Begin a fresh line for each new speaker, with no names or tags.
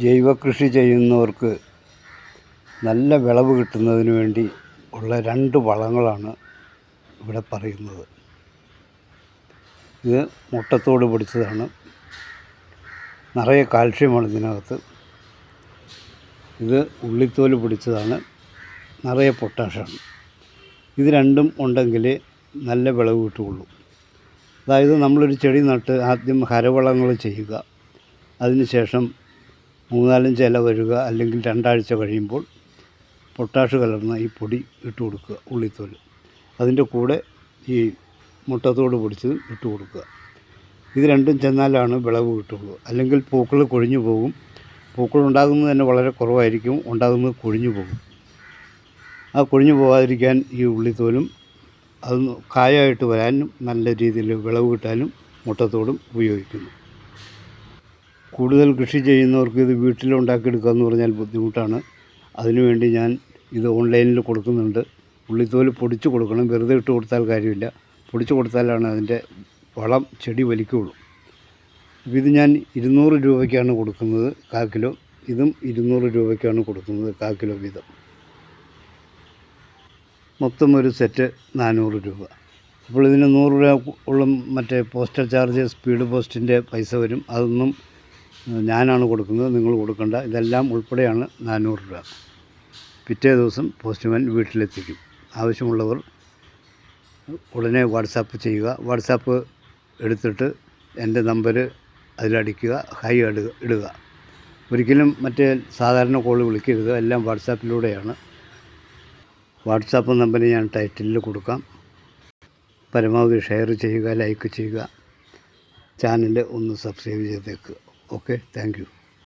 ജൈവ കൃഷി ചെയ്യുന്നവർക്ക് നല്ല വിളവ് കിട്ടുന്നതിന് വേണ്ടി ഉള്ള രണ്ട് വളങ്ങളാണ് ഇവിടെ പറയുന്നത്. ഇത് മുട്ടത്തോട് പൊടിച്ചതാണ്. നിറയെ കാൽഷ്യമാണ് ഇതിനകത്ത്. ഇത് ഉള്ളിത്തോൽ പൊടിച്ചതാണ്. നിറയെ പൊട്ടാഷാണ് ഇത് രണ്ടും ഉണ്ടെങ്കിൽ നല്ല വിളവ് കിട്ടുകയുള്ളൂ. അതായത് നമ്മളൊരു ചെടി നട്ട് ആദ്യം ഹരവളങ്ങൾ ചെയ്യുക. അതിനുശേഷം മൂന്നാലഞ്ച് ഇല വരിക അല്ലെങ്കിൽ രണ്ടാഴ്ച കഴിയുമ്പോൾ പൊട്ടാഷ് കലർന്ന ഈ പൊടി ഇട്ട് കൊടുക്കുക ഉള്ളിത്തോൽ. അതിന്റെ കൂടെ ഈ മുട്ടത്തോട് പൊടിച്ചതും ഇട്ട് കൊടുക്കുക. ഇത് രണ്ടും ചെന്നാലാണ് വിളവ് കിട്ടുള്ളൂ. അല്ലെങ്കിൽ പൂക്കൾ കൊഴിഞ്ഞു പോകും. പൂക്കൾ ഉണ്ടാകുന്നത് തന്നെ വളരെ കുറവായിരിക്കും. ഉണ്ടാകുന്നത് കൊഴിഞ്ഞു പോകും. ആ കൊഴിഞ്ഞു പോകാതിരിക്കാൻ ഈ ഉള്ളിത്തോലും അത് കായമായിട്ട് വരാനും നല്ല രീതിയിൽ വിളവ് കിട്ടാനും മുട്ടത്തോടും ഉപയോഗിക്കുന്നു. കൂടുതൽ കൃഷി ചെയ്യുന്നവർക്ക് ഇത് വീട്ടിൽ ഉണ്ടാക്കിയെടുക്കുക എന്ന് പറഞ്ഞാൽ ബുദ്ധിമുട്ടാണ്. അതിനുവേണ്ടി ഞാൻ ഇത് ഓൺലൈനിൽ കൊടുക്കുന്നുണ്ട്. ഉള്ളിത്തോൽ പൊടിച്ച് കൊടുക്കണം. വെറുതെ ഇട്ട് കൊടുത്താൽ കാര്യമില്ല. പൊടിച്ച് കൊടുത്താലാണ് അതിന്റെ വളം ചെടി വലിക്കുകയുള്ളൂ. അപ്പോൾ ഇത് ഞാൻ ഇരുന്നൂറ് രൂപയ്ക്കാണ് കൊടുക്കുന്നത് കാ കിലോ. ഇതും ഇരുന്നൂറ് രൂപയ്ക്കാണ് കൊടുക്കുന്നത് കാ കിലോ വീതം. മൊത്തം ഒരു സെറ്റ് നാനൂറ് രൂപ. അപ്പോൾ ഇതിന് നൂറ് രൂപ ഉള്ള മറ്റേ പോസ്റ്റൽ ചാർജ് സ്പീഡ് പോസ്റ്റിന്റെ പൈസ വരും. അതൊന്നും ഞാനാണ് കൊടുക്കുന്നത് നിങ്ങൾ കൊടുക്കേണ്ട. ഇതെല്ലാം ഉൾപ്പെടെയാണ് നാനൂറ് രൂപ. പിറ്റേ ദിവസം പോസ്റ്റ്മാൻ വീട്ടിലെത്തിക്കും. ആവശ്യമുള്ളവർ ഉടനെ വാട്സാപ്പ് ചെയ്യുക. വാട്സാപ്പ് എടുത്തിട്ട് എന്റെ നമ്പർ അതിലടിക്കുക ഹൈ അടുക ഇടുക. ഒരിക്കലും മറ്റേ സാധാരണ കോൾ വിളിക്കരുത്. എല്ലാം വാട്സാപ്പിലൂടെയാണ്. വാട്സാപ്പ് നമ്പർ ഞാൻ ടൈറ്റിലിൽ കൊടുക്കാം. പരമാവധി ഷെയർ ചെയ്യുക ലൈക്ക് ചെയ്യുക. ചാനൽ ഒന്ന് സബ്സ്ക്രൈബ് ചെയ്തേക്കുക Okay, thank you.